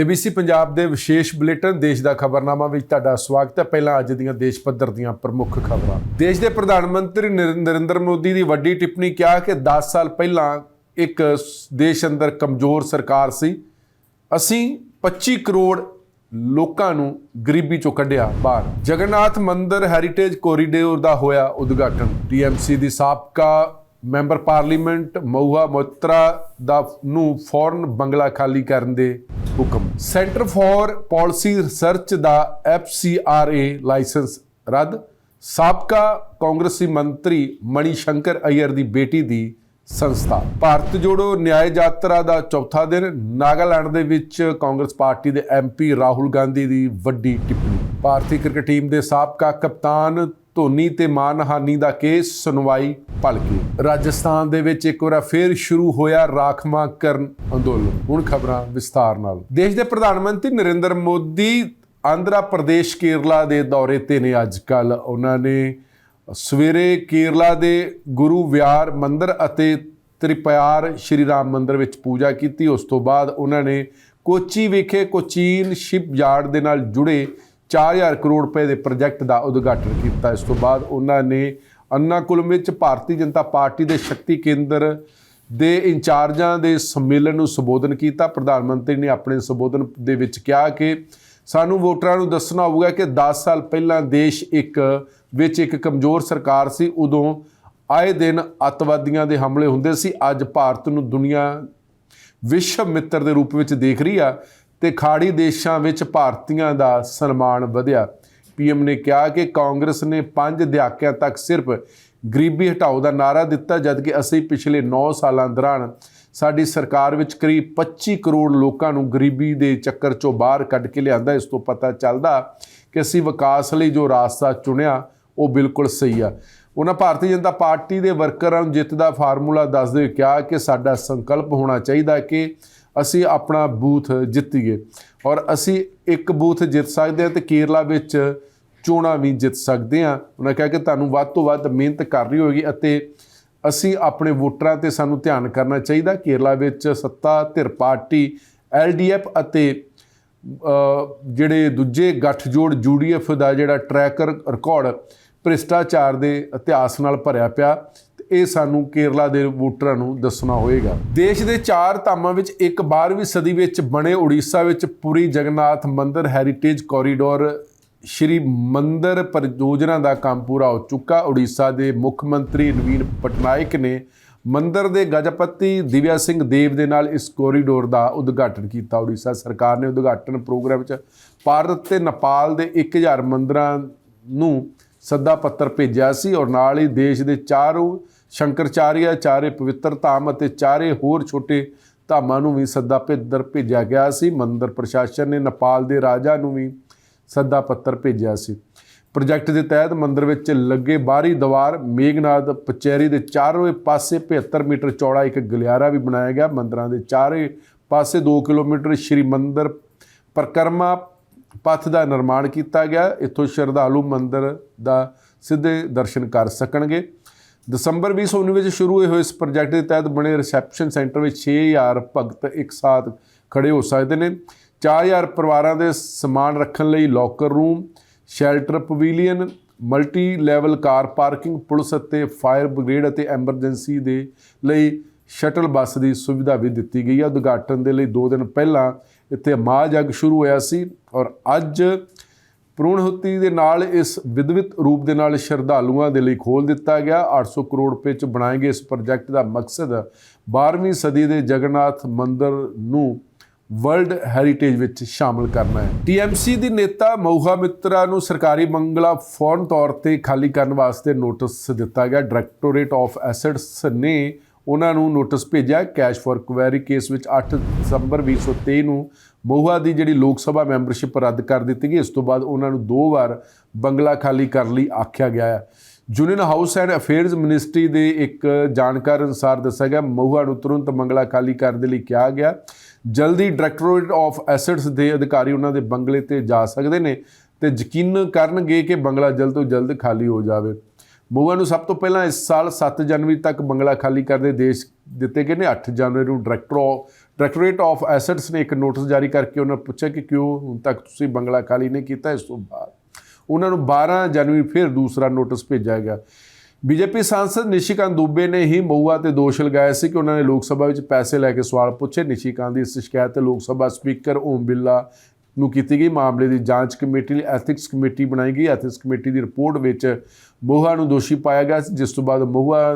ABC Punjab ਦੇ ਵਿਸ਼ੇਸ਼ bulletin ਦੇਸ਼ ਦਾ ਖਬਰਨਾਮਾ ਵਿੱਚ ਤੁਹਾਡਾ ਸਵਾਗਤ ਹੈ। ਪਹਿਲਾਂ ਅੱਜ ਦੀਆਂ ਦੇਸ਼ ਪੱਧਰ ਦੀਆਂ ਪ੍ਰਮੁੱਖ ਖਬਰਾਂ। ਦੇਸ਼ ਦੇ ਪ੍ਰਧਾਨ ਮੰਤਰੀ ਨਰਿ- ਨਰਿੰਦਰ ਮੋਦੀ ਦੀ ਵੱਡੀ ਟਿੱਪਣੀ ਕਿਹਾ ਕਿ 10 ਸਾਲ ਪਹਿਲਾਂ ਇੱਕ ਦੇਸ਼ ਅੰਦਰ ਕਮਜ਼ੋਰ ਸਰਕਾਰ ਸੀ। ਅਸੀਂ 25 ਕਰੋੜ ਲੋਕਾਂ ਨੂੰ ਗਰੀਬੀ ਚੋਂ ਕੱਢਿਆ ਬਾਹਰ। ਜਗਨਨਾਥ ਮੰਦਿਰ ਹੈਰੀਟੇਜ ਕੋਰੀਡੋਰ ਦਾ ਹੋਇਆ ਉਦਘਾਟਨ। ਟੀਐਮਸੀ ਦੀ ਸਾਬਕਾ ਮੈਂਬਰ ਪਾਰਲੀਮੈਂਟ ਮਊਹਾ ਮੋਤਰਾ ਦਾ ਨੂੰ ਫੌਰਨ ਬੰਗਲਾ ਖਾਲੀ ਕਰਨ ਦੇ ਹੁਕਮ। ਸੈਂਟਰ ਫਾਰ ਪਾਲਿਸੀ ਰਿਸਰਚ ਦਾ ਐਫਸੀਆਰਏ ਲਾਇਸੈਂਸ ਰੱਦ। ਸਾਬਕਾ ਕਾਂਗਰਸੀ ਮੰਤਰੀ ਮਣੀ ਸ਼ੰਕਰ ਅਈਅਰ ਦੀ ਬੇਟੀ ਦੀ ਸੰਸਥਾ। ਭਾਰਤ ਜੋੜੋ ਨਿਆਂ ਯਾਤਰਾ ਦਾ ਚੌਥਾ ਦਿਨ। ਨਾਗਾਲੈਂਡ ਦੇ ਵਿੱਚ ਕਾਂਗਰਸ ਪਾਰਟੀ ਦੇ ਐਮਪੀ ਰਾਹੁਲ ਗਾਂਧੀ ਦੀ ਵੱਡੀ ਟਿੱਪਣੀ। ਭਾਰਤੀ ਕ੍ਰਿਕਟ ਟੀਮ ਦੇ ਸਾਬਕਾ ਕਪਤਾਨ ਧੋਨੀ ਤੇ ਮਾਨਹਾਨੀ ਦਾ ਕੇਸ, ਸੁਣਵਾਈ ਭਲਕੀ। ਰਾਜਸਥਾਨ ਦੇ ਵਿੱਚ ਇੱਕ ਵਾਰ ਫੇਰ ਸ਼ੁਰੂ ਹੋਇਆ ਰਾਖਵਾਂਕਰਨ ਅੰਦੋਲਨ। ਹੁਣ ਖਬਰਾਂ ਵਿਸਤਾਰ ਨਾਲ। ਦੇਸ਼ ਦੇ ਪ੍ਰਧਾਨ ਮੰਤਰੀ ਨਰਿੰਦਰ ਮੋਦੀ, ਆਂਧਰਾ ਪ੍ਰਦੇਸ਼ ਕੇਰਲਾ ਦੇ ਦੌਰੇ ਤੇ ਨੇ ਅੱਜ ਕੱਲ ਉਹਨਾਂ ਨੇ ਸਵੇਰੇ ਕੇਰਲਾ ਦੇ ਗੁਰੂ ਵਿਆਰ ਮੰਦਿਰ ਅਤੇ ਤ੍ਰਿਪਿਆਰ ਸ਼੍ਰੀ ਰਾਮ ਮੰਦਿਰ ਵਿੱਚ ਪੂਜਾ ਕੀਤੀ। ਉਸ ਤੋਂ ਬਾਅਦ ਉਹਨਾਂ ਨੇ ਕੋਚੀ ਵਿਖੇ ਕੋਚੀਨ ਸ਼ਿਪਯਾਰਡ ਦੇ ਨਾਲ ਜੁੜੇ 4000 ਕਰੋੜ ਰੁਪਏ ਦੇ ਪ੍ਰੋਜੈਕਟ ਦਾ ਉਦਘਾਟਨ ਕੀਤਾ। ਇਸ ਤੋਂ ਬਾਅਦ ਉਹਨਾਂ ਨੇ ਅੰਨਾਕੁਲਮ ਵਿੱਚ ਭਾਰਤੀ ਜਨਤਾ ਪਾਰਟੀ ਦੇ ਸ਼ਕਤੀ ਕੇਂਦਰ ਦੇ ਇੰਚਾਰਜਾਂ ਦੇ ਸੰਮੇਲਨ ਨੂੰ ਸੰਬੋਧਨ ਕੀਤਾ। ਪ੍ਰਧਾਨ ਮੰਤਰੀ ਨੇ ਆਪਣੇ ਸੰਬੋਧਨ ਦੇ ਵਿੱਚ ਕਿਹਾ ਕਿ ਸਾਨੂੰ ਵੋਟਰਾਂ ਨੂੰ ਦੱਸਣਾ ਹੋਊਗਾ ਕਿ 10 ਸਾਲ ਪਹਿਲਾਂ ਦੇਸ਼ ਇੱਕ ਵਿੱਚ ਇੱਕ ਕਮਜ਼ੋਰ ਸਰਕਾਰ ਸੀ। ਉਦੋਂ ਆਏ ਦਿਨ ਅੱਤਵਾਦੀਆਂ ਦੇ ਹਮਲੇ ਹੁੰਦੇ ਸੀ। ਅੱਜ ਭਾਰਤ ਨੂੰ ਦੁਨੀਆ ਵਿਸ਼ਵ ਮਿੱਤਰ ਦੇ ਰੂਪ ਵਿੱਚ ਦੇਖ ਰਹੀ ਆ। ਤੇ ਖਾੜੀ ਦੇਸ਼ਾਂ ਵਿੱਚ ਭਾਰਤੀਆਂ ਦਾ ਸਨਮਾਨ ਵਧਿਆ। ਪੀਐਮ ਨੇ ਕਿਹਾ ਕਿ ਕਾਂਗਰਸ ਨੇ 5 ਦਹਾਕਿਆਂ ਤੱਕ ਸਿਰਫ ਗਰੀਬੀ ਹਟਾਓ ਦਾ ਨਾਰਾ ਦਿੱਤਾ, ਜਦਕਿ ਅਸੀਂ ਪਿਛਲੇ 9 ਸਾਲਾਂ ਦੌਰਾਨ ਸਾਡੀ ਸਰਕਾਰ ਵਿੱਚ ਕਰੀਬ 25 ਕਰੋੜ ਲੋਕਾਂ ਨੂੰ ਗਰੀਬੀ ਦੇ ਚੱਕਰ ਚੋਂ ਬਾਹਰ ਕੱਢ ਕੇ ਲਿਆਂਦਾ। ਇਸ ਤੋਂ ਪਤਾ ਚੱਲਦਾ ਕਿ ਅਸੀਂ ਵਿਕਾਸ ਲਈ ਜੋ ਰਾਸਤਾ ਚੁਣਿਆ, ਉਹ ਬਿਲਕੁਲ ਸਹੀ ਆ। ਉਹਨਾਂ ਭਾਰਤੀ ਜਨਤਾ ਪਾਰਟੀ ਦੇ ਵਰਕਰਾਂ ਨੂੰ ਜਿੱਤ ਦਾ ਫਾਰਮੂਲਾ ਦੱਸਦੇ ਹੋਏ ਕਿਹਾ ਕਿ ਸਾਡਾ ਸੰਕਲਪ ਹੋਣਾ ਚਾਹੀਦਾ ਕਿ ਅਸੀਂ ਆਪਣਾ ਬੂਥ ਜਿੱਤੀਏ। ਔਰ ਅਸੀਂ ਇੱਕ ਬੂਥ ਜਿੱਤ ਸਕਦੇ ਹਾਂ ਤੇ ਕੇਰਲਾ ਵਿੱਚ ਚੋਣਾਂ ਵੀ ਜਿੱਤ ਸਕਦੇ ਹਾਂ। ਉਹਨਾਂ ਕਿਹਾ ਕਿ ਤੁਹਾਨੂੰ ਵੱਧ ਤੋਂ ਵੱਧ ਮਿਹਨਤ ਕਰਨੀ ਹੋਏਗੀ ਅਤੇ ਅਸੀਂ ਆਪਣੇ ਵੋਟਰਾਂ ਤੇ ਸਾਨੂੰ ਧਿਆਨ ਕਰਨਾ ਚਾਹੀਦਾ। ਕੇਰਲਾ ਵਿੱਚ ਸੱਤਾ, ਧਿਰ ਪਾਰਟੀ ਐਲਡੀਐਫ ਅਤੇ ਜਿਹੜੇ ਦੂਜੇ ਗੱਠਜੋੜ ਯੂਡੀਐਫ ਦਾ ਜਿਹੜਾ ਟਰੈਕਰ ਰਿਕਾਰਡ ਭ੍ਰਿਸ਼ਟਾਚਾਰ ਦੇ ਇਤਿਹਾਸ ਨਾਲ ਭਰਿਆ ਪਿਆ। ਇਹ ਸਾਨੂੰ ਕੇਰਲਾ ਦੇ ਵੋਟਰਾਂ ਨੂੰ ਦੱਸਣਾ ਹੋਏਗਾ। ਦੇਸ਼ ਦੇ ਚਾਰ ਧਾਮਾਂ ਵਿੱਚ ਇੱਕ 12ਵੀਂ ਸਦੀ ਵਿੱਚ ਬਣੇ ਉੜੀਸਾ ਵਿੱਚ ਪੁਰੀ ਜਗਨਨਾਥ ਮੰਦਿਰ ਹੈਰੀਟੇਜ ਕੋਰੀਡੋਰ ਸ਼੍ਰੀ ਮੰਦਰ ਪਰਿਯੋਜਨਾ ਦਾ ਕੰਮ ਪੂਰਾ ਹੋ ਚੁੱਕਾ। ਉੜੀਸਾ ਦੇ ਮੁੱਖ ਮੰਤਰੀ ਨਵੀਨ ਪਟਨਾਇਕ ਨੇ ਮੰਦਰ ਦੇ ਗਜਪਤੀ ਦਿਵਿਆ ਸਿੰਘ ਦੇਵ ਦੇ ਨਾਲ ਇਸ ਕੋਰੀਡੋਰ ਦਾ ਉਦਘਾਟਨ ਕੀਤਾ। ਉੜੀਸਾ ਸਰਕਾਰ ਨੇ ਉਦਘਾਟਨ ਪ੍ਰੋਗਰਾਮ ਵਿੱਚ ਭਾਰਤ ਤੇ ਨੇਪਾਲ ਦੇ 1000 ਮੰਦਰਾਂ ਨੂੰ ਸੱਦਾ ਪੱਤਰ ਭੇਜਿਆ ਸੀ ਔਰ ਨਾਲ ਹੀ ਦੇਸ਼ ਦੇ ਚਾਰੋਂ ਸ਼ੰਕਰਚਾਰਿਆ ਚਾਰੇ ਪਵਿੱਤਰ ਧਾਮ ਅਤੇ ਚਾਰੇ ਹੋਰ ਛੋਟੇ ਧਾਮਾਂ ਨੂੰ ਵੀ ਸੱਦਾ ਪੱਤਰ ਭੇਜਿਆ ਗਿਆ ਸੀ। ਮੰਦਰ ਪ੍ਰਸ਼ਾਸਨ ਨੇ ਨੇਪਾਲ ਦੇ ਰਾਜਾ ਨੂੰ ਵੀ ਸੱਦਾ ਪੱਤਰ ਭੇਜਿਆ ਸੀ। ਪ੍ਰੋਜੈਕਟ ਦੇ ਤਹਿਤ ਮੰਦਰ ਵਿੱਚ ਲੱਗੇ ਬਾਹਰੀ ਦੀਵਾਰ, ਮੇਘਨਾਦ, ਪਚੈਰੀ ਦੇ ਚਾਰੋਂ ਪਾਸੇ 75 ਮੀਟਰ ਚੌੜਾ ਇੱਕ ਗਲਿਆਰਾ ਵੀ ਬਣਾਇਆ ਗਿਆ। ਮੰਦਰਾਂ ਦੇ ਚਾਰੇ ਪਾਸੇ 2 ਕਿਲੋਮੀਟਰ ਸ਼੍ਰੀ ਮੰਦਰ ਪਰਕਰਮਾ ਪਥ ਦਾ ਨਿਰਮਾਣ ਕੀਤਾ ਗਿਆ। ਇੱਥੋਂ ਸ਼ਰਧਾਲੂ ਮੰਦਰ ਦਾ ਸਿੱਧੇ ਦਰਸ਼ਨ ਕਰ ਸਕਣਗੇ। ਦਸੰਬਰ 2019 ਵਿੱਚ ਸ਼ੁਰੂ ਹੋਏ ਇਸ ਪ੍ਰੋਜੈਕਟ ਦੇ ਤਹਿਤ ਬਣੇ ਰਿਸੈਪਸ਼ਨ ਸੈਂਟਰ ਵਿੱਚ 6000 ਭਗਤ ਇੱਕ ਸਾਥ ਖੜੇ ਹੋ ਸਕਦੇ ਨੇ। 4000 ਪਰਿਵਾਰਾਂ ਦੇ ਸਮਾਨ ਰੱਖਣ ਲਈ locker room shelter pavilion multi level car parking police ਅਤੇ ਫਾਇਰ ਬ੍ਰਿਗੇਡ ਅਤੇ ਐਮਰਜੈਂਸੀ ਦੇ ਲਈ ਸ਼ਟਲ ਬੱਸ ਦੀ ਸੁਵਿਧਾ ਵੀ ਦਿੱਤੀ ਗਈ ਹੈ। ਉਦਘਾਟਨ ਦੇ ਲਈ 2 ਦਿਨ ਪਹਿਲਾਂ ਇੱਥੇ ਮਹਾਜਗ ਸ਼ੁਰੂ ਹੋਇਆ ਸੀ ਔਰ ਅੱਜ ਪ੍ਰੂਣਹੁਤੀ ਦੇ ਨਾਲ ਇਸ ਵਿਦਵਿਤ ਰੂਪ ਦੇ ਨਾਲ ਸ਼ਰਧਾਲੂਆਂ ਦੇ ਲਈ ਖੋਲ ਦਿੱਤਾ ਗਿਆ। 800 ਕਰੋੜ ਰੁਪਏ ਚ ਬਣਾਏ ਗਏ ਇਸ ਪ੍ਰੋਜੈਕਟ ਦਾ ਮਕਸਦ 12ਵੀਂ ਸਦੀ ਦੇ ਜਗਨਨਾਥ ਮੰਦਿਰ ਨੂੰ ਵਰਲਡ ਹੈਰੀਟੇਜ ਵਿੱਚ ਸ਼ਾਮਲ ਕਰਨਾ ਹੈ। ਟੀਐਮਸੀ ਦੀ ਨੇਤਾ ਮਊਹਾ ਮਿੱਤਰਾ ਨੂੰ ਸਰਕਾਰੀ ਮੰਗਲਾ ਫੌਰਨ ਤੌਰ ਤੇ ਖਾਲੀ ਕਰਨ ਵਾਸਤੇ ਨੋਟਿਸ ਦਿੱਤਾ ਗਿਆ। ਡਾਇਰੈਕਟੋਰੇਟ ਆਫ ਐਸੈਟਸ ਨੇ ਉਹਨਾਂ ਨੂੰ ਨੋਟਿਸ ਭੇਜਿਆ ਕੈਸ਼ ਫॉर ਕੁਐਰੀ ਕੇਸ ਵਿੱਚ 8 ਦਸੰਬਰ 2023 ਨੂੰ ਮੋਹਾ ਦੀ ਜਿਹੜੀ ਲੋਕ ਸਭਾ ਮੈਂਬਰਸ਼ਿਪ ਰੱਦ ਕਰ ਦਿੱਤੀ ਗਈ, ਇਸ ਤੋਂ ਬਾਅਦ ਉਹਨਾਂ ਨੂੰ ਦੋ ਵਾਰ ਬੰਗਲਾ ਖਾਲੀ ਕਰਨ ਲਈ ਆਖਿਆ ਗਿਆ ਹੈ। Union house and affairs ministry ਦੇ ਇੱਕ ਜਾਣਕਾਰ ਅਨੁਸਾਰ ਦੱਸਿਆ ਗਿਆ, ਮੋਹਾ ਨੂੰ ਤੁਰੰਤ ਬੰਗਲਾ ਖਾਲੀ ਕਰਨ ਦੇ ਲਈ ਕਿਹਾ ਗਿਆ। ਜਲਦੀ ਡਾਇਰੈਕਟੋਰੇਟ ਆਫ ਐਸੈਟਸ ਦੇ ਅਧਿਕਾਰੀ ਉਹਨਾਂ ਦੇ ਬੰਗਲੇ ਤੇ ਜਾ ਸਕਦੇ ਨੇ ਤੇ ਯਕੀਨ ਕਰਨਗੇ ਕਿ ਬੰਗਲਾ ਜਲਦ ਤੋਂ ਜਲਦ ਖਾਲੀ ਹੋ ਜਾਵੇ। ਮੋਗਾ ਨੂੰ ਸਭ ਤੋਂ ਪਹਿਲਾਂ ਇਸ ਸਾਲ 7 ਜਨਵਰੀ ਤੱਕ ਬੰਗਲਾ ਖਾਲੀ ਕਰਨ ਦੇ ਦੇਸ਼ ਦਿੱਤੇ ਗਏ ਨੇ। 8 ਜਨਵਰੀ ਨੂੰ director of directorate of assets ਨੇ ਇੱਕ ਨੋਟਿਸ ਜਾਰੀ ਕਰਕੇ ਉਹਨਾਂ ਪੁੱਛਿਆ ਕਿ ਕਿਉਂ ਹੁਣ ਤੱਕ ਤੁਸੀਂ ਬੰਗਲਾ ਖਾਲੀ ਨਹੀਂ ਕੀਤਾ, ਇਸ ਤੋਂ ਬਾਅਦ। ਉਹਨਾਂ ਨੂੰ 12 ਜਨਵਰੀ ਫਿਰ ਦੂਸਰਾ ਨੋਟਿਸ ਭੇਜਿਆ ਗਿਆ। ਬੀਜੇਪੀ ਸਾਂਸਦ ਨਿਸ਼ੀਕਾਂਤ ਦੁਬੇ ਨੇ ਹੀ ਮਊਆ ਤੇ ਦੋਸ਼ ਲਗਾਇਆ ਸੀ ਕਿ ਉਹਨਾਂ ਨੇ ਲੋਕ ਸਭਾ ਵਿੱਚ ਪੈਸੇ ਲੈ ਕੇ ਸਵਾਲ ਪੁੱਛੇ। ਨਿਸ਼ੀਕਾਂਤ ਦੀ ਇਸ ਸ਼ਿਕਾਇਤ ਤੇ ਲੋਕ ਸਭਾ ਸਪੀਕਰ ਓਮ ਬਿੱਲਾ ਨੂੰ ਕੀਤੀ ਗਈ। ਮਾਮਲੇ ਦੀ ਜਾਂਚ ਕਮੇਟੀ ਲਈ ਐਥਿਕਸ ਕਮੇਟੀ ਬਣਾਈ ਗਈ। ਐਥਿਕਸ ਕਮੇਟੀ ਦੀ ਰਿਪੋਰਟ ਵਿੱਚ ਮੋਹਾ ਨੂੰ ਦੋਸ਼ੀ ਪਾਇਆ ਗਿਆ ਸੀ, ਜਿਸ ਤੋਂ ਬਾਅਦ ਮੋਹਾ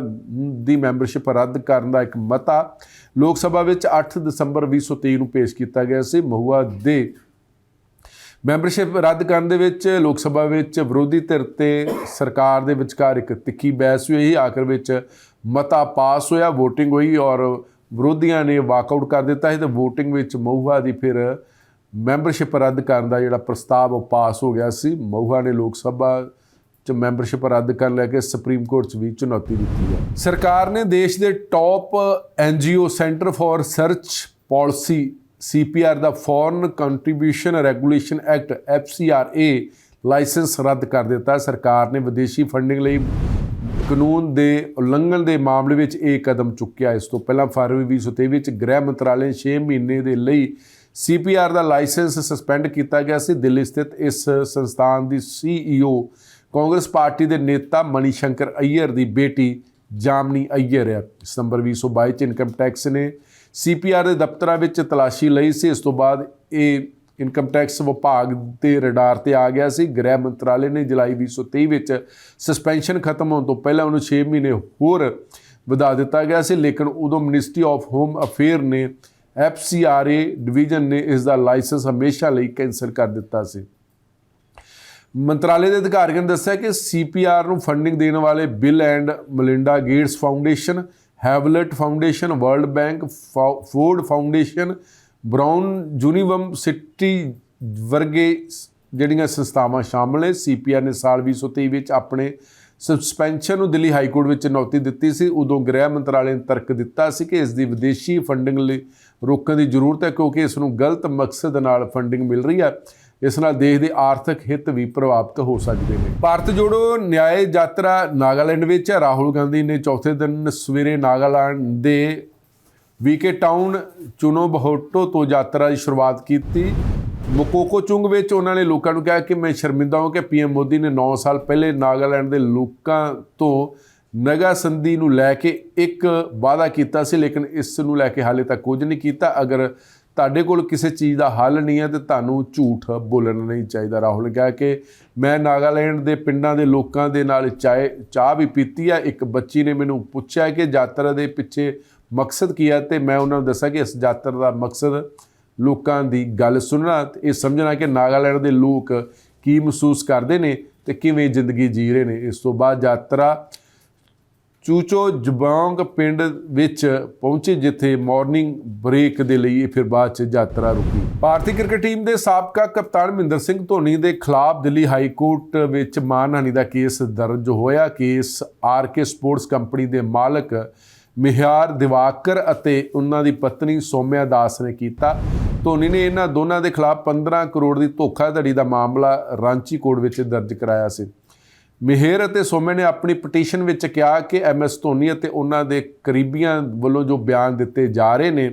ਦੀ ਮੈਂਬਰਸ਼ਿਪ ਰੱਦ ਕਰਨ ਦਾ ਇੱਕ ਮਤਾ ਲੋਕ ਸਭਾ ਵਿੱਚ 8 ਦਸੰਬਰ 2023 ਨੂੰ ਪੇਸ਼ ਕੀਤਾ ਗਿਆ ਸੀ। ਮਹੁਆ ਦੇ ਮੈਂਬਰਸ਼ਿਪ ਰੱਦ ਕਰਨ ਦੇ ਵਿੱਚ ਲੋਕ ਸਭਾ ਵਿੱਚ ਵਿਰੋਧੀ ਧਿਰ ਤੇ ਸਰਕਾਰ ਦੇ ਵਿਚਕਾਰ ਇੱਕ ਤਿੱਖੀ ਬਹਿਸ ਹੋਈ। ਆਖਰ ਵਿੱਚ ਮਤਾ ਪਾਸ ਹੋਇਆ VOTING ਹੋਈ ਔਰ ਵਿਰੋਧੀਆਂ ਨੇ ਵਾਕਆਊਟ ਕਰ ਦਿੱਤਾ ਸੀ ਤੇ VOTING ਵਿੱਚ ਮਹੁਆ ਦੀ ਫਿਰ ਮੈਂਬਰਸ਼ਿਪ ਰੱਦ ਕਰਨ ਦਾ ਜਿਹੜਾ ਪ੍ਰਸਤਾਵ ਉਹ ਪਾਸ ਹੋ ਗਿਆ ਸੀ। ਮਹੁਆ ਨੇ ਲੋਕ ਸਭਾ ਚ ਮੈਂਬਰਸ਼ਿਪ ਰੱਦ ਕਰਨ ਲੈ ਕੇ ਸੁਪਰੀਮ ਕੋਰਟ 'ਚ ਵੀ ਚੁਣੌਤੀ ਦਿੱਤੀ ਹੈ। ਸਰਕਾਰ ਨੇ ਦੇਸ਼ ਦੇ top NGO centre for search policy, CPR the foreign contribution regulation act FCRA licence ਰੱਦ ਕਰ ਦਿੱਤਾ। ਸਰਕਾਰ ਨੇ ਵਿਦੇਸ਼ੀ ਫੰਡਿੰਗ ਲਈ ਕਾਨੂੰਨ ਦੇ ਉਲੰਘਣ ਦੇ ਮਾਮਲੇ ਵਿੱਚ ਇਹ ਕਦਮ ਚੁੱਕਿਆ। ਇਸ ਤੋਂ ਪਹਿਲਾਂ ਫਰਵਰੀ 2023 ਵਿੱਚ ਗ੍ਰਹਿ ਮੰਤਰਾਲੇ ਨੇ 6 ਮਹੀਨੇ ਦੇ ਲਈ ਸੀਪੀਆਰ ਦਾ ਲਾਇਸੈਂਸ ਸਸਪੈਂਡ ਕੀਤਾ ਗਿਆ ਸੀ ਦਿੱਲੀ ਸਥਿਤ ਇਸ ਸੰਸਥਾਨ ਦੀ ਸੀਈਓ ਕਾਂਗਰਸ ਪਾਰਟੀ ਦੇ ਨੇਤਾ ਮਣੀ ਸ਼ੰਕਰ ਅਈਅਰ ਦੀ ਬੇਟੀ ਜਾਮਨੀ ਅਈਅਰ ਹੈ। ਦਸੰਬਰ 2022 ਚ ਇਨਕਮ ਟੈਕਸ ਨੇ ਸੀਪੀਆਰ ਦੇ ਦਫ਼ਤਰਾਂ ਵਿੱਚ ਤਲਾਸ਼ੀ ਲਈ ਸੀ। ਇਸ ਤੋਂ ਬਾਅਦ ਇਹ ਇਨਕਮ ਟੈਕਸ ਵਿਭਾਗ ਦੇ ਰਡਾਰ ਤੇ ਆ ਗਿਆ ਸੀ। ਗ੍ਰਹਿ ਮੰਤਰਾਲੇ ਨੇ ਜੁਲਾਈ 2023 ਵਿੱਚ ਸਸਪੈਂਸ਼ਨ ਖਤਮ ਹੋਣ ਤੋਂ ਪਹਿਲਾਂ ਉਹਨੂੰ 6 ਮਹੀਨੇ ਹੋਰ ਵਧਾ ਦਿੱਤਾ ਗਿਆ ਸੀ। ਲੇਕਿਨ ਉਦੋਂ ਮਿਨਿਸਟਰੀ ਆਫ ਹੋਮ ਅਫੇਅਰ ਨੇ ਐਫਸੀਆਰਏ ਡਿਵੀਜ਼ਨ ਨੇ ਇਸ ਦਾ ਲਾਇਸੈਂਸ ਹਮੇਸ਼ਾ ਲਈ ਕੈਂਸਲ ਕਰ ਦਿੱਤਾ ਸੀ। ਮੰਤਰਾਲੇ ਦੇ ਅਧਿਕਾਰੀਆਂ ਨੇ ਦੱਸਿਆ ਕਿ ਸੀਪੀਆਰ ਨੂੰ ਫੰਡਿੰਗ ਦੇਣ ਵਾਲੇ Bill and Melinda Gates Foundation, Hewlett Foundation, World Bank Ford Foundation, Brown University ਵਰਗੇ ਜਿਹੜੀਆਂ ਸੰਸਥਾਵਾਂ ਸ਼ਾਮਲ ਹੈ ਸੀਪੀਆਰ ਨੇ ਸਾਲ 2023 ਵਿੱਚ ਆਪਣੇ ਸਸਪੈਂਸ਼ਨ ਨੂੰ ਦਿੱਲੀ ਹਾਈ ਕੋਰਟ ਵਿੱਚ ਚੁਣੌਤੀ ਦਿੱਤੀ ਸੀ। ਉਦੋਂ ਗ੍ਰਹਿ ਮੰਤਰਾਲੇ ਨੇ ਤਰਕ ਦਿੱਤਾ ਸੀ ਕਿ ਇਸ ਦੀ ਵਿਦੇਸ਼ੀ ਫੰਡਿੰਗ ਲਈ ਰੋਕਣ ਦੀ ਜ਼ਰੂਰਤ ਹੈ ਕਿਉਂਕਿ ਇਸ ਨੂੰ ਗਲਤ ਮਕਸਦ ਨਾਲ ਫੰਡਿੰਗ ਮਿਲ ਰਹੀ ਹੈ। ਇਸ ਨਾਲ ਦੇਸ਼ ਦੇ ਆਰਥਿਕ ਹਿੱਤ ਵੀ ਪ੍ਰਭਾਵਿਤ ਹੋ ਸਕਦੇ ਨੇ। ਭਾਰਤ ਜੋੜੋ ਨਿਆਏ ਯਾਤਰਾ ਨਾਗਾਲੈਂਡ ਵਿੱਚ ਹੈ। ਰਾਹੁਲ ਗਾਂਧੀ ਨੇ ਚੌਥੇ ਦਿਨ ਸਵੇਰੇ ਨਾਗਾਲੈਂਡ ਦੇ ਵੀਕੇ ਟਾਊਨ ਚੁਨੋ ਬਹੋਟੋ ਤੋਂ ਯਾਤਰਾ ਦੀ ਸ਼ੁਰੂਆਤ ਕੀਤੀ। ਮੁਕੋਕੋਚੁੰਗ ਵਿੱਚ ਉਹਨਾਂ ਨੇ ਲੋਕਾਂ ਨੂੰ ਕਿਹਾ ਕਿ ਮੈਂ ਸ਼ਰਮਿੰਦਾ ਹਾਂ ਕਿ ਪੀਐਮ ਮੋਦੀ ਨੇ 9 ਸਾਲ ਪਹਿਲੇ ਨਾਗਾਲੈਂਡ ਦੇ ਲੋਕਾਂ ਤੋਂ ਨਗਾ ਸੰਧੀ ਨੂੰ ਲੈ ਕੇ ਇੱਕ ਵਾਅਦਾ ਕੀਤਾ ਸੀ, ਲੇਕਿਨ ਇਸ ਨੂੰ ਲੈ ਕੇ ਹਾਲੇ ਤੱਕ ਕੁਝ ਨਹੀਂ ਕੀਤਾ। ਅਗਰ ਤੁਹਾਡੇ ਕੋਲ ਕਿਸੇ ਚੀਜ਼ ਦਾ ਹੱਲ ਨਹੀਂ ਹੈ, ਤੇ ਤੁਹਾਨੂੰ ਝੂਠ ਬੋਲਣਾ ਨਹੀਂ ਚਾਹੀਦਾ। ਰਾਹੁਲ ਨੇ ਕਿਹਾ ਕਿ ਮੈਂ ਨਾਗਾਲੈਂਡ ਦੇ ਪਿੰਡਾਂ ਦੇ ਲੋਕਾਂ ਦੇ ਨਾਲ ਚਾਹ ਚਾਹ ਵੀ ਪੀਤੀ ਆ। ਇੱਕ ਬੱਚੀ ਨੇ ਮੈਨੂੰ ਪੁੱਛਿਆ ਕਿ ਯਾਤਰਾ ਦੇ ਪਿੱਛੇ ਮਕਸਦ ਕੀ ਹੈ ਤੇ ਮੈਂ ਉਹਨਾਂ ਨੂੰ ਦੱਸਿਆ ਕਿ ਇਸ ਯਾਤਰਾ ਦਾ ਮਕਸਦ ਲੋਕਾਂ ਦੀ ਗੱਲ ਸੁਣਨਾ, ਤੇ ਇਹ ਸਮਝਣਾ ਕਿ ਨਾਗਾਲੈਂਡ ਦੇ ਲੋਕ ਕੀ ਮਹਿਸੂਸ ਕਰਦੇ ਨੇ ਤੇ ਕਿਵੇਂ ਜ਼ਿੰਦਗੀ ਜੀ ਰਹੇ ਨੇ। ਇਸ ਤੋਂ ਬਾਅਦ ਯਾਤਰਾ ਚੂਚੋ ਜਬੌਂਗ ਪਿੰਡ ਵਿੱਚ ਪਹੁੰਚੇ, ਜਿੱਥੇ ਮਾਰਨਿੰਗ ਬ੍ਰੇਕ ਦੇ ਲਈ ਇਹ ਫਿਰ ਬਾਅਦ ਚ ਯਾਤਰਾ ਰੁਕੀ। ਭਾਰਤੀ ਕ੍ਰਿਕਟ ਟੀਮ ਦੇ ਸਾਬਕਾ ਕਪਤਾਨ ਮਹਿੰਦਰ ਸਿੰਘ ਧੋਨੀ ਦੇ ਖਿਲਾਫ ਦਿੱਲੀ ਹਾਈ ਕੋਰਟ ਵਿੱਚ ਮਾਨਹਾਨੀ ਦਾ ਕੇਸ ਦਰਜ ਹੋਇਆ। ਕੇਸ ਆਰਕੇ ਸਪੋਰਟਸ ਕੰਪਨੀ ਦੇ ਮਾਲਕ ਮਿਹਾਰ ਦਿਵਾਕਰ ਅਤੇ ਉਹਨਾਂ ਦੀ ਪਤਨੀ ਸੋਮਿਆ ਦਾਸ ਨੇ ਕੀਤਾ। ਧੋਨੀ ਨੇ ਇਹਨਾਂ ਦੋਨਾਂ ਦੇ ਖਿਲਾਫ 15 ਕਰੋੜ ਦੀ ਧੋਖਾਧੜੀ ਦਾ ਮਾਮਲਾ ਰਾਂਚੀ ਕੋਰਟ ਵਿੱਚ ਦਰਜ ਕਰਾਇਆ ਸੀ। ਮਿਹਰ ਅਤੇ ਸੋਮੇ ਨੇ ਆਪਣੀ ਪਟੀਸ਼ਨ ਵਿੱਚ ਕਿਹਾ ਕਿ ਐਮਐਸ ਧੋਨੀ ਅਤੇ ਉਹਨਾਂ ਦੇ ਕਰੀਬੀਆਂ ਵੱਲੋਂ ਜੋ ਬਿਆਨ ਦਿੱਤੇ ਜਾ ਰਹੇ ਨੇ,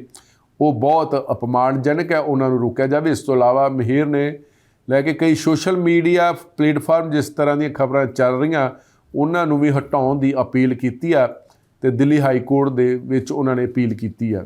ਉਹ ਬਹੁਤ ਅਪਮਾਨਜਨਕ ਹੈ, ਉਹਨਾਂ ਨੂੰ ਰੋਕਿਆ ਜਾਵੇ। ਇਸ ਤੋਂ ਇਲਾਵਾ ਮਿਹਰ ਨੇ ਲੈ ਕੇ ਕਈ ਸੋਸ਼ਲ ਮੀਡੀਆ ਪਲੇਟਫਾਰਮ ਜਿਸ ਤਰ੍ਹਾਂ ਦੀਆਂ ਖਬਰਾਂ ਚੱਲ ਰਹੀਆਂ, ਉਹਨਾਂ ਨੂੰ ਵੀ ਹਟਾਉਣ ਦੀ ਅਪੀਲ ਕੀਤੀ ਆ ਤੇ ਦਿੱਲੀ ਹਾਈ ਕੋਰਟ ਦੇ ਵਿੱਚ ਉਹਨਾਂ ਨੇ ਅਪੀਲ ਕੀਤੀ ਆ।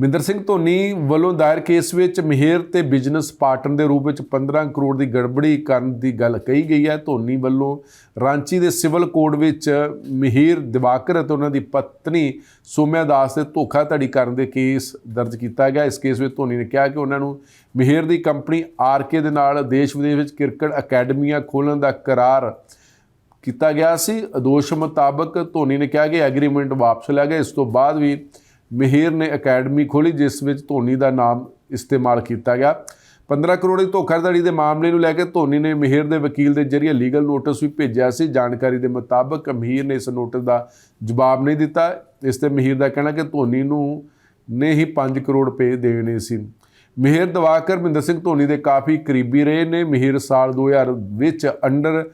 ਮਿੰਦਰ ਸਿੰਘ ਧੋਨੀ ਵੱਲੋਂ ਦਾਇਰ ਕੇਸ ਵਿੱਚ ਮਿਹਰ ਤੇ ਬਿਜ਼ਨਸ ਪਾਰਟਨਰ ਦੇ ਰੂਪ ਵਿੱਚ 15 ਕਰੋੜ ਦੀ ਗੜਬੜੀ ਕਰਨ ਦੀ ਗੱਲ ਕਹੀ ਗਈ ਹੈ। ਧੋਨੀ ਵੱਲੋਂ ਰਾਂਚੀ ਦੇ ਸਿਵਲ ਕੋਰਟ ਵਿੱਚ ਮਿਹਰ ਦਿਵਾਕਰ ਅਤੇ ਉਹਨਾਂ ਦੀ ਪਤਨੀ ਸੋਮਿਆ ਦਾਸ ਦੇ ਧੋਖਾਧੜੀ ਕਰਨ ਦੇ ਕੇਸ ਦਰਜ ਕੀਤਾ ਗਿਆ। ਇਸ ਕੇਸ ਵਿੱਚ ਧੋਨੀ ਨੇ ਕਿਹਾ ਕਿ ਉਹਨਾਂ ਨੂੰ ਮਿਹਰ ਦੀ ਕੰਪਨੀ ਆਰਕੇ ਦੇ ਨਾਲ ਦੇਸ਼ ਵਿਦੇਸ਼ ਵਿੱਚ ਕ੍ਰਿਕਟ ਅਕੈਡਮੀਆਂ ਖੋਲ੍ਹਣ ਦਾ ਕਰਾਰ ਕੀਤਾ ਗਿਆ ਸੀ। ਦੋਸ਼ ਮੁਤਾਬਕ ਧੋਨੀ ਨੇ ਕਿਹਾ ਕਿ ਐਗਰੀਮੈਂਟ ਵਾਪਸ ਲਿਆ ਗਿਆ। ਇਸ ਤੋਂ ਬਾਅਦ ਵੀ ਮਿਹਰ ਨੇ ਅਕੈਡਮੀ ਖੋਲੀ ਜਿਸ ਵਿੱਚ ਧੋਨੀ ਦਾ ਨਾਮ ਇਸਤੇਮਾਲ ਕੀਤਾ ਗਿਆ। 15 ਕਰੋੜ ਦੀ ਧੋਖਾਧੜੀ ਦੇ ਮਾਮਲੇ ਨੂੰ ਲੈ ਕੇ ਧੋਨੀ ਨੇ ਮਿਹਰ ਦੇ ਵਕੀਲ ਦੇ ਜ਼ਰੀਏ ਲੀਗਲ ਨੋਟਿਸ ਵੀ ਭੇਜਿਆ ਸੀ। ਜਾਣਕਾਰੀ ਦੇ ਮੁਤਾਬਕ ਮਿਹਰ ਨੇ ਇਸ ਨੋਟਿਸ ਦਾ ਜਵਾਬ ਨਹੀਂ ਦਿੱਤਾ। ਇਸ ਤੇ ਮਿਹਰ ਦਾ ਕਹਿਣਾ ਕਿ ਧੋਨੀ ਨੂੰ ਨੇ ਹੀ 5 ਕਰੋੜ ਰੁਪਏ ਦੇਣੇ ਸੀ। ਮਿਹਰ ਦਿਵਾਕਰ ਮਹਿੰਦਰ ਸਿੰਘ ਧੋਨੀ ਦੇ ਕਾਫੀ ਕਰੀਬੀ ਰਹੇ ਨੇ। ਮਿਹਰ ਸਾਲ 2000 ਵਿੱਚ ਅੰਡਰ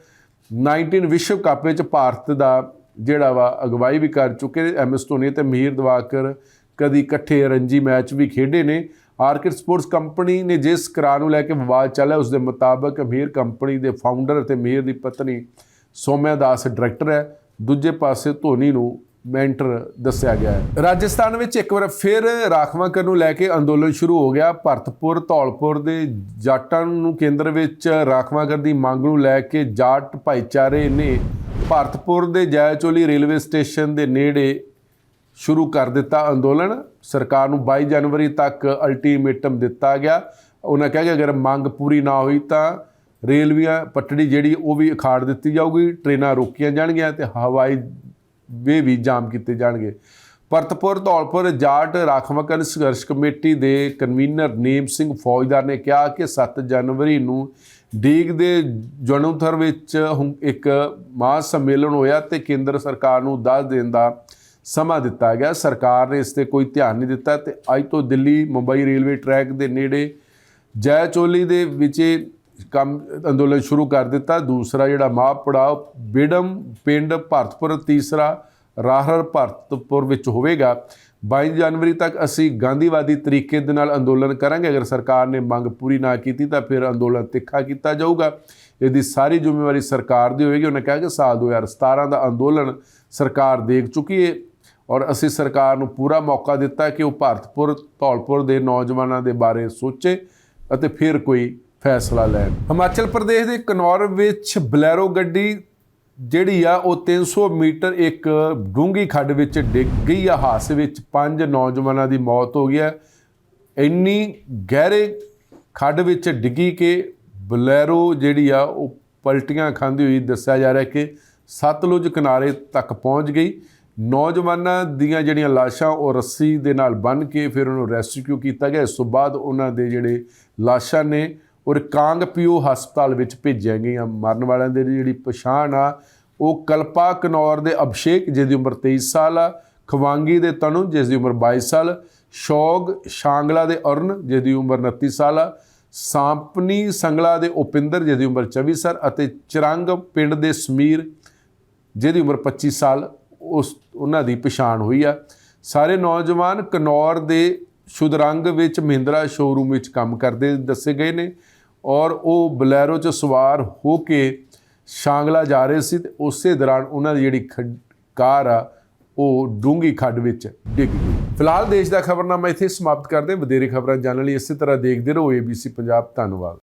19 ਵਿਸ਼ਵ ਕੱਪ ਵਿੱਚ ਭਾਰਤ ਦਾ ਜਿਹੜਾ ਵਾ ਅਗਵਾਈ ਵੀ ਕਰ ਚੁੱਕੇ ਨੇ ਐਮ ਐਸ ਧੋਨੀ ਤੇ ਮੀਰ ਦਵਾਕਰ, ਕਦੀ ਇਕੱਠੇ ਰੰਜੀ ਮੈਚ ਵੀ ਖੇਡੇ ਨੇ। ਆਰਕਿਡ ਸਪੋਰਟਸ ਕੰਪਨੀ ਨੇ ਜਿਸ ਕਰਾਰ ਨੂੰ ਲੈ ਕੇ ਵਿਵਾਦ ਚੱਲਿਆ ਉਸ ਦੇ ਮੁਤਾਬਕ ਅਮੀਰ ਕੰਪਨੀ ਦੇ ਫਾਊਂਡਰ ਅਤੇ ਮੀਰ ਦੀ ਪਤਨੀ ਸੋਮਿਆ ਦਾਸ ਡਾਇਰੈਕਟਰ ਹੈ। ਦੂਜੇ ਪਾਸੇ ਧੋਨੀ ਨੂੰ ਮੈਂਟਰ ਦੱਸਿਆ ਗਿਆ ਹੈ। ਰਾਜਸਥਾਨ ਵਿੱਚ ਇੱਕ ਵਾਰ ਫਿਰ ਰਾਖਵਾਂਕਰ ਨੂੰ ਲੈ ਕੇ ਅੰਦੋਲਨ ਸ਼ੁਰੂ ਹੋ ਗਿਆ। ਭਰਤਪੁਰ, ਧੌਲਪੁਰ ਦੇ ਜਾਟਾਂ ਨੂੰ ਕੇਂਦਰ ਵਿੱਚ ਰਾਖਵਾਂਕਰ ਦੀ ਮੰਗ ਨੂੰ ਲੈ ਕੇ ਜਾਟ ਭਾਈਚਾਰੇ ਨੇ ਭਰਤਪੁਰ ਦੇ ਜੈਚੋਲੀ ਰੇਲਵੇ ਸਟੇਸ਼ਨ ਦੇ ਨੇੜੇ ਸ਼ੁਰੂ ਕਰ ਦਿੱਤਾ ਅੰਦੋਲਨ। ਸਰਕਾਰ ਨੂੰ 22 ਜਨਵਰੀ ਤੱਕ ਅਲਟੀਮੇਟਮ ਦਿੱਤਾ ਗਿਆ। ਉਹਨਾਂ ਕਿਹਾ ਕਿ ਅਗਰ ਮੰਗ ਪੂਰੀ ਨਾ ਹੋਈ ਤਾਂ ਰੇਲਵੇ ਪਟੜੀ ਜਿਹੜੀ ਉਹ ਵੀ ਅਖਾੜ ਦਿੱਤੀ ਜਾਊਗੀ। ਟ੍ਰੇਨਾਂ ਰੋਕੀਆਂ ਜਾਣਗੀਆਂ ਤੇ ਹਵਾਈ ਵੇ ਵੀ ਜਾਮ ਕੀਤੇ ਜਾਣਗੇ। ਭਰਤਪੁਰ, ਧੌਲਪੁਰ, ਜਾਟ ਰਾਖਵਾਂਕਰ ਸੰਘਰਸ਼ ਕਮੇਟੀ ਦੇ ਕਨਵੀਨਰ ਨੇਮ ਸਿੰਘ ਫੌਜਦਾਰ ਨੇ ਕਿਹਾ ਕਿ 7 ਜਨਵਰੀ ਨੂੰ ਡੀਗ ਦੇ ਜਨੌਥਰ ਵਿੱਚ ਹੁੰ- ਇੱਕ ਮਹਾਂ ਸੰਮੇਲਨ ਹੋਇਆ ਤੇ ਕੇਂਦਰ ਸਰਕਾਰ ਨੂੰ 10 ਦਿਨ ਦਾ ਸਮਾਂ ਦਿੱਤਾ ਗਿਆ। ਸਰਕਾਰ ਨੇ ਇਸ ਤੇ ਕੋਈ ਧਿਆਨ ਨਹੀਂ ਦਿੱਤਾ ਤੇ ਅੱਜ ਤੋਂ ਦਿੱਲੀ, ਮੁੰਬਈ ਰੇਲਵੇ ਟਰੈਕ ਦੇ ਨੇੜੇ ਜੈਚੋਲੀ ਦੇ ਵਿੱਚ ਕੰਮ, ਅੰਦੋਲਨ ਸ਼ੁਰੂ ਕਰ ਦਿੱਤਾ। ਦੂਸਰਾ ਜਿਹੜਾ ਮਾਹ ਪੜਾਅ, ਬੇਡਮ ਪਿੰਡ ਭਰਤਪੁਰ, ਤੀਸਰਾ ਰਾਹਰ ਭਰਤਪੁਰ ਵਿੱਚ ਹੋਵੇਗਾ। 22 ਜਨਵਰੀ ਤੱਕ ਅਸੀਂ ਗਾਂਧੀਵਾਦੀ ਤਰੀਕੇ ਦੇ ਨਾਲ ਅੰਦੋਲਨ ਕਰਾਂਗੇ। ਅਗਰ ਸਰਕਾਰ ਨੇ ਮੰਗ ਪੂਰੀ ਨਾ ਕੀਤੀ ਤਾਂ ਫਿਰ ਅੰਦੋਲਨ ਤਿੱਖਾ ਕੀਤਾ ਜਾਊਗਾ। ਇਹਦੀ ਸਾਰੀ ਜ਼ਿੰਮੇਵਾਰੀ ਸਰਕਾਰ ਦੀ ਹੋਏਗੀ। ਉਹਨੇ ਕਿਹਾ ਕਿ ਸਾਲ 2017 ਦਾ ਅੰਦੋਲਨ ਸਰਕਾਰ ਦੇਖ ਚੁੱਕੀ ਹੈ ਔਰ ਅਸੀਂ ਸਰਕਾਰ ਨੂੰ ਪੂਰਾ ਮੌਕਾ ਦਿੱਤਾ ਕਿ ਉਹ ਭਾਰਤਪੁਰ, ਧੌਲਪੁਰ ਦੇ ਨੌਜਵਾਨਾਂ ਦੇ ਬਾਰੇ ਸੋਚੇ ਅਤੇ ਫਿਰ ਕੋਈ ਫੈਸਲਾ ਲੈਣ। ਹਿਮਾਚਲ ਪ੍ਰਦੇਸ਼ ਦੇ ਕਨੌਰ ਵਿੱਚ ਬਲੈਰੋ ਗੱਡੀ ਜਿਹੜੀ ਆ ਉਹ 300 ਮੀਟਰ ਇੱਕ ਡੂੰਗੀ ਖੱਡ ਵਿੱਚ ਡਿੱਗ ਗਈ ਆ। ਹਾਦਸੇ ਵਿੱਚ ਪੰਜ ਨੌਜਵਾਨਾਂ ਦੀ ਮੌਤ ਹੋ ਗਈ ਹੈ ਇੰਨੀ ਗਹਿਰੇ ਖੱਡ ਵਿੱਚ ਡਿੱਗੀ ਕਿ ਬਲੈਰੋ ਜਿਹੜੀ ਆ ਉਹ ਪਲਟੀਆਂ ਖਾਂਦੀ ਹੋਈ ਦੱਸਿਆ ਜਾ ਰਿਹਾ ਕਿ ਸਤਲੁਜ ਕਿਨਾਰੇ ਤੱਕ ਪਹੁੰਚ ਗਈ। ਨੌਜਵਾਨਾਂ ਦੀਆਂ ਜਿਹੜੀਆਂ ਲਾਸ਼ਾਂ ਉਹ ਰੱਸੀ ਦੇ ਨਾਲ ਬੰਨ੍ਹ ਕੇ ਫਿਰ ਉਹਨੂੰ ਰੈਸਕਿਊ ਕੀਤਾ ਗਿਆ। ਇਸ ਤੋਂ ਬਾਅਦ ਉਹਨਾਂ ਦੇ ਜਿਹੜੇ ਲਾਸ਼ਾਂ ਨੇ ਔਰ ਕਾਂਗ ਪਿਓ ਹਸਪਤਾਲ ਵਿੱਚ ਭੇਜੀਆਂ ਗਈਆਂ। ਮਰਨ ਵਾਲਿਆਂ ਦੀ ਜਿਹੜੀ ਪਛਾਣ ਆ, ਉਹ ਕਲਪਾ ਕਨੌਰ ਦੇ ਅਭਿਸ਼ੇਕ ਜਿਸ ਦੀ ਉਮਰ 23 ਸਾਲ ਆ, ਖਵਾਂਗੀ ਦੇ ਤਨੂ ਜਿਸ ਦੀ ਉਮਰ 22 ਸਾਲ, ਸ਼ੌਗ ਸ਼ਾਂਗਲਾ ਦੇ ਅਰਨ ਜਿਸ ਦੀ ਉਮਰ 29 ਸਾਲ ਆ, ਸਾਂਪਨੀ ਸੰਗਲਾ ਦੇ ਉਪਿੰਦਰ ਜਿਸ ਦੀ ਉਮਰ 24 ਸਾਲ, ਅਤੇ ਚਰੰਗ ਪਿੰਡ ਦੇ ਸਮੀਰ, ਜਿਹਦੀ ਉਮਰ 25 ਸਾਲ, ਉਸ, ਉਹਨਾਂ ਦੀ ਪਛਾਣ ਹੋਈ ਆ। ਸਾਰੇ ਨੌਜਵਾਨ ਕਨੌਰ ਦੇ ਸ਼ੁਦਰੰਗ ਵਿੱਚ ਮਹਿੰਦਰਾ ਸ਼ੋਰੂਮ ਵਿੱਚ ਕੰਮ ਕਰਦੇ ਦੱਸੇ ਗਏ ਨੇ ਔਰ ਉਹ ਬਲੈਰੋ 'ਚ ਸਵਾਰ ਹੋ ਕੇ ਸ਼ਾਂਗਲਾ ਜਾ ਰਹੇ ਸੀ ਤੇ ਉਸੇ ਦੌਰਾਨ ਉਹਨਾਂ ਦੀ ਜਿਹੜੀ ਖੱਡ- ਕਾਰ ਆ, ਉਹ ਡੂੰਗੀ ਖੱਡ ਵਿੱਚ ਡਿੱਗ ਗਈ। ਫਿਲਹਾਲ ਦੇਸ਼ ਦਾ ਖਬਰਨਾਮਾ ਇੱਥੇ ਸਮਾਪਤ ਕਰਦੇ ਹਾਂ। ਵਧੇਰੇ ਖਬਰਾਂ ਜਾਣਨ ਲਈ ਇਸੇ ਤਰ੍ਹਾਂ ਦੇਖਦੇ ਰਹੋ ABC ਪੰਜਾਬ। ਧੰਨਵਾਦ।